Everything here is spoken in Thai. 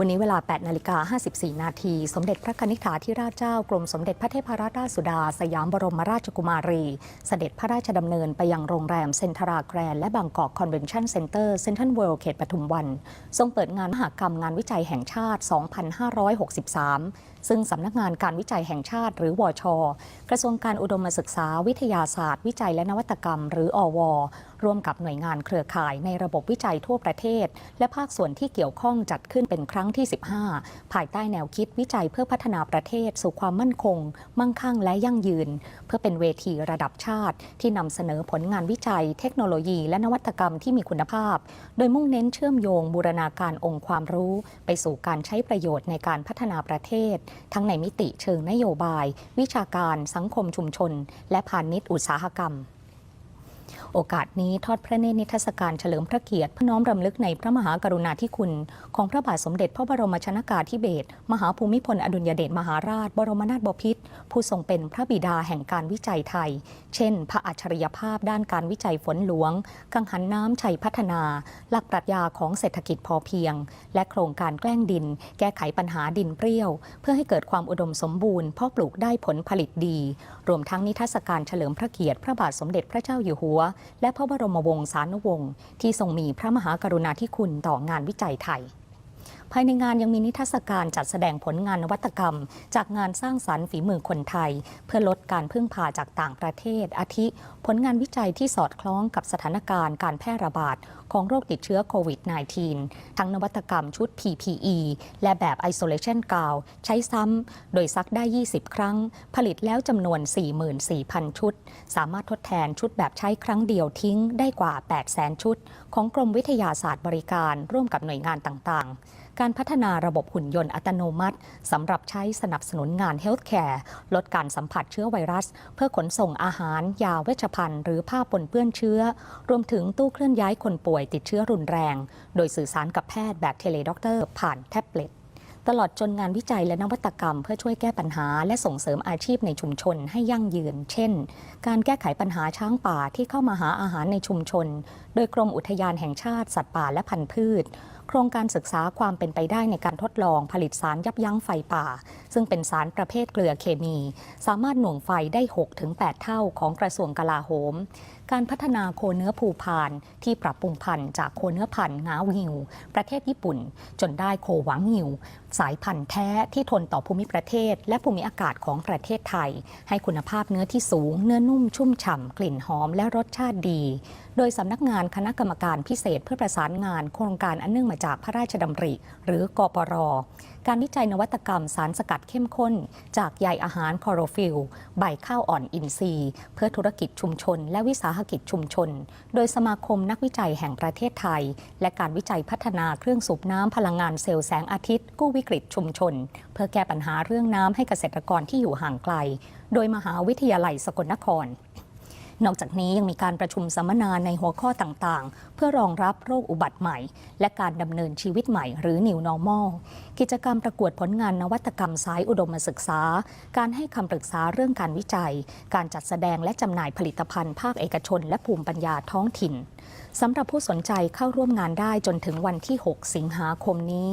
วันนี้เวลา 8 นาฬิกา 54 นาที สมเด็จพระนิธิาธิราชเจ้ากรมสมเด็จพระเทพรัตนราชสุดา สยามบรมราชกุมารี เสด็จพระราชดำเนินไปยังโรงแรมเซนทราแกรนด์และบางกอกคอนเวนชั่นเซ็นเตอร์เซ็นทรัลเวิลด์เขตปทุมวัน ทรงเปิดงานมหกรรมงานวิจัยแห่งชาติ 2563 ซึ่งสำนักงานการวิจัยแห่งชาติ หรือวช กระทรวงการอุดมศึกษาวิทยาศาสตร์ วิจัยและนวัตกรรม หรืออว ร่วมกับหน่วยงานเครือข่ายในระบบวิจัยทั่วประเทศ และภาคส่วนที่เกี่ยวข้องจัดขึ้นเป็นครั้งที่ 15 ภายใต้แนวคิดวิจัยเพื่อพัฒนาประเทศ สู่ความมั่นคง มั่งคั่งและยั่งยืน เพื่อเป็นเวทีระดับชาติ ที่นำเสนอผลงานวิจัย เทคโนโลยี และนวัตกรรมที่มีคุณภาพ โดยมุ่งเน้นเชื่อมโยงบูรณาการองค์ความรู้ ไปสู่การใช้ประโยชน์ในการพัฒนาประเทศ ทั้งในมิติเชิงนโยบาย วิชาการ สังคมชุมชน และพาณิชย์อุตสาหกรรม โอกาสนี้ทอดพระเนตรนิทรรศการเฉลิมพระเกียรติพน้อมรำลึกในพระมหากรุณาธิคุณ ของพระบาทสมเด็จพระบรมชนากาธิเบศรมหาภูมิพลอดุลยเดชมหาราช บรมนาถบพิตรผู้ทรงเป็นพระบิดาแห่งการวิจัยไทย เช่น พระอัจฉริยภาพด้านการวิจัยฝนหลวง กังหันน้ำชัยพัฒนา หลักปรัชญาของเศรษฐกิจพอเพียง และโครงการแกล้งดิน แก้ไขปัญหาดินเปรี้ยว เพื่อให้เกิดความอุดมสมบูรณ์เพาะปลูกได้ผลผลิตดี รวมทั้งนิทรรศการเฉลิมพระเกียรติพระบาทสมเด็จพระเจ้าอยู่หัวและพระบรมวงศานุวงศ์ที่ทรงมีพระมหากรุณาธิคุณต่องานวิจัยไทย ภายในงานยังมีนิทรรศการจัดแสดงผลงานนวัตกรรม จากงานสร้างสรรค์ฝีมือคนไทย เพื่อลดการพึ่งพาจากต่างประเทศ อาทิ ผลงานวิจัยที่สอดคล้องกับสถานการณ์การแพร่ระบาดของโรคติดเชื้อโควิด -19 ทั้งนวัตกรรมชุด PPE และแบบ Isolation Gown ใช้ซ้ำ โดยซักได้ 20 ครั้ง ผลิตแล้วจำนวน 44,000 ชุด สามารถทดแทนชุดแบบใช้ครั้งเดียวทิ้งได้กว่า 800,000 ชุด ของกรมวิทยาศาสตร์บริการร่วมกับหน่วยงานต่างๆ การพัฒนาระบบหุ่นยนต์อัตโนมัติสำหรับใช้สนับสนุนงานเฮลท์แคร์ลดการสัมผัสเชื้อไวรัส เพื่อขนส่งอาหาร ยาเวชภัณฑ์ หรือผ้าปนเปื้อนเชื้อ รวมถึงตู้เคลื่อนย้ายคนป่วยติดเชื้อรุนแรง โดยสื่อสารกับแพทย์แบบเทเลด็อกเตอร์ผ่านแท็บเล็ตตลอดจนงานวิจัยและนวัตกรรมเพื่อช่วยแก้ปัญหา และส่งเสริมอาชีพในชุมชนให้ยั่งยืน เช่น การแก้ไขปัญหาช้างป่าที่เข้ามาหาอาหารในชุมชน โดยกรมอุทยานแห่งชาติสัตว์ป่าและพันธุ์พืช โครงการศึกษาความเป็นไปได้ในการทดลองผลิตสารยับยั้งไฟป่า ซึ่งเป็นสารประเภทเกลือเคมี สามารถหน่วงไฟได้ 6-8 เท่าของกระทรวงกลาโหม การพัฒนาโคเนื้อภูพาน ที่ปรับปรุงพันธุ์จากโคเนื้อพันธุ์งาวิว ประเทศญี่ปุ่น จนได้โคหวังหิว สายพันธุ์แท้ที่ทนต่อภูมิประเทศ และภูมิอากาศของประเทศไทย ให้คุณภาพเนื้อที่สูง เนื้อนุ่มชุ่มฉ่ำกลิ่นหอมและรสชาติดี โดยสำนักงานคณะกรรมการพิเศษเพื่อประสานงานโครงการอันเนื่องมาจากพระราชดำริ หรือกปร การวิจัยนวัตกรรมสารสกัดเข้มข้น จากใยอาหารคอโรฟิลใบข้าวอ่อนอินทรีย์ เพื่อธุรกิจชุมชน และวิสาหกิจชุมชน โดยสมาคมนักวิจัยแห่งประเทศไทย และการวิจัยพัฒนาเครื่องสูบน้ำพลังงานเซลล์แสงอาทิตย์กู้วิกฤตชุมชน เพื่อแก้ปัญหาเรื่องน้ำให้เกษตรกรที่อยู่ห่างไกล โดยมหาวิทยาลัยสกลนคร นอกจากนี้ยังมีการประชุมสัมมนาในหัวข้อต่างๆ เพื่อรองรับโรคอุบัติใหม่ และการดำเนินชีวิตใหม่หรือ New Normal กิจกรรมประกวดผลงานนวัตกรรมสายอุดมศึกษา การให้คำปรึกษาเรื่องการวิจัย การจัดแสดงและจำหน่ายผลิตภัณฑ์ภาคเอกชน และภูมิปัญญาท้องถิ่นสำหรับผู้สนใจเข้าร่วมงานได้จนถึงวันที่ 6 สิงหาคมนี้